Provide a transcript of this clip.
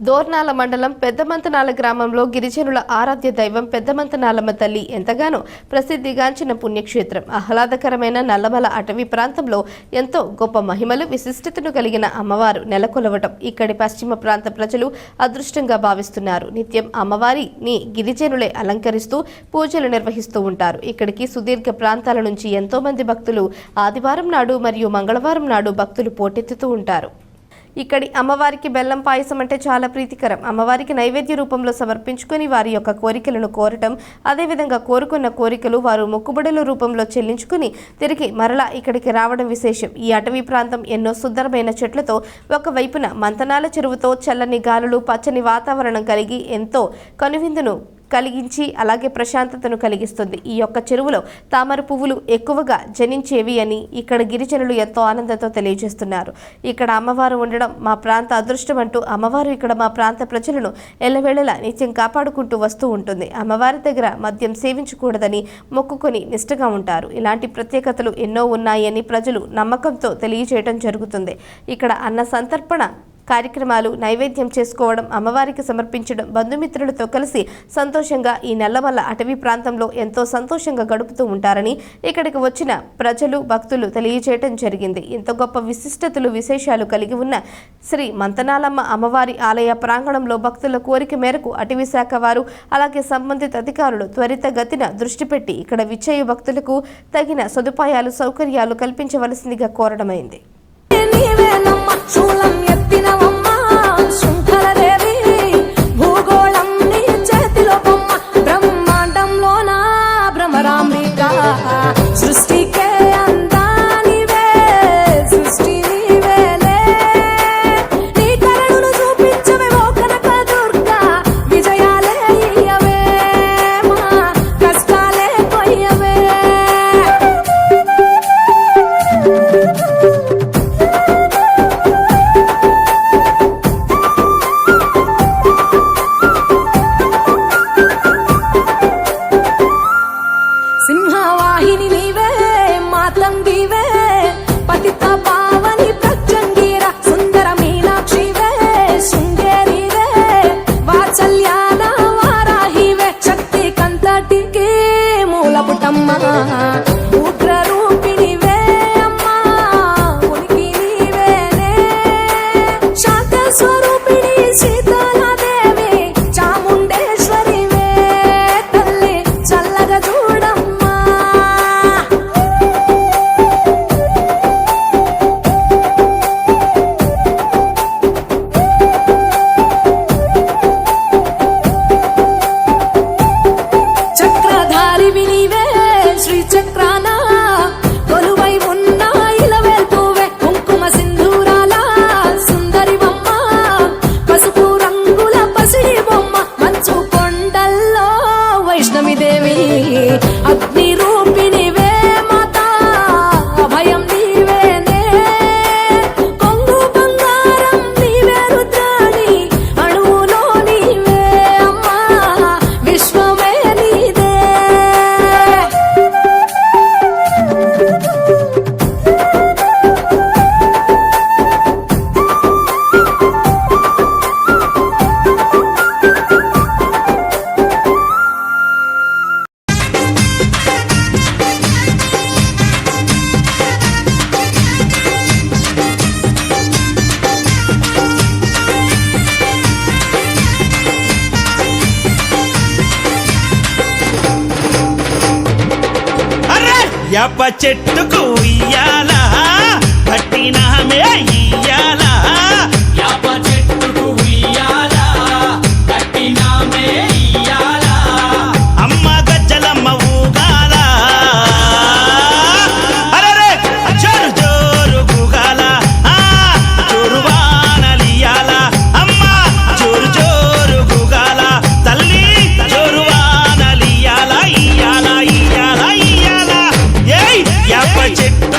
దోర్నాల మండలం పెద్దమంతనాల గ్రామంలో గిరిజనుల ఆరాధ్య దైవం పెద్దమంతనాలమ్మ తల్లి ఎంతగానో ప్రసిద్ధిగాంచిన పుణ్యక్షేత్రం. ఆహ్లాదకరమైన నల్లమల అటవీ ప్రాంతంలో ఎంతో గొప్ప మహిమలు విశిష్టతను కలిగిన అమ్మవారు నెలకొలవటం ఇక్కడి పశ్చిమ ప్రాంత ప్రజలు అదృష్టంగా భావిస్తున్నారు. నిత్యం అమ్మవారిని గిరిజనులే అలంకరిస్తూ పూజలు నిర్వహిస్తూ ఉంటారు. ఇక్కడికి సుదీర్ఘ ప్రాంతాల నుంచి ఎంతో మంది భక్తులు ఆదివారం నాడు మరియు మంగళవారం నాడు భక్తులు పోటెత్తుతూ ఉంటారు. ఇక్కడి అమ్మవారికి బెల్లం పాయసం అంటే చాలా ప్రీతికరం. అమ్మవారికి నైవేద్య రూపంలో సమర్పించుకొని వారి యొక్క కోరికలను కోరటం అదేవిధంగా కోరుకున్న కోరికలు వారు మొక్కుబడుల రూపంలో చెల్లించుకుని తిరిగి మరలా ఇక్కడికి రావడం విశేషం. ఈ అటవీ ప్రాంతం ఎన్నో సుందరమైన చెట్లతో ఒకవైపున మంతనాల చెరువుతో చల్లని గాలులు పచ్చని వాతావరణం కలిగి ఎంతో కనువిందును కలిగించి అలాగే ప్రశాంతతను కలిగిస్తుంది. ఈ యొక్క చెరువులో తామర పువ్వులు ఎక్కువగా జనించేవి అని ఇక్కడ గిరిజనులు ఎంతో ఆనందంతో తెలియజేస్తున్నారు. ఇక్కడ అమ్మవారు ఉండడం మా ప్రాంత అదృష్టం అంటూ అమ్మవారు ఇక్కడ మా ప్రాంత ప్రజలను ఎల్లవేళలా నిత్యం కాపాడుకుంటూ వస్తూ ఉంటుంది. అమ్మవారి దగ్గర మద్యం సేవించకూడదని మొక్కుకొని నిష్ఠగా ఉంటారు. ఇలాంటి ప్రత్యేకతలు ఎన్నో ఉన్నాయని ప్రజలు నమ్మకంతో తెలియజేయడం జరుగుతుంది. ఇక్కడ అన్న సంతర్పణ కార్యక్రమాలు నైవేద్యం చేసుకోవడం అమ్మవారికి సమర్పించడం బంధుమిత్రులతో కలిసి సంతోషంగా ఈ నల్లమల్ల అటవీ ప్రాంతంలో ఎంతో సంతోషంగా గడుపుతూ ఉంటారని ఇక్కడికి వచ్చిన ప్రజలు భక్తులు తెలియజేయడం జరిగింది. ఇంత గొప్ప విశిష్టతలు విశేషాలు కలిగి ఉన్న శ్రీ మంతనాలమ్మ అమ్మవారి ఆలయ ప్రాంగణంలో భక్తుల కోరిక మేరకు అటవీ శాఖ వారు అలాగే సంబంధిత అధికారులు త్వరితగతిన దృష్టి పెట్టి ఇక్కడ విచ్చేయ భక్తులకు తగిన సదుపాయాలు సౌకర్యాలు కల్పించవలసిందిగా కోరడమైంది. వేప చెట్టుకు ఇయ్యాలా పట్టినామే చెట్టు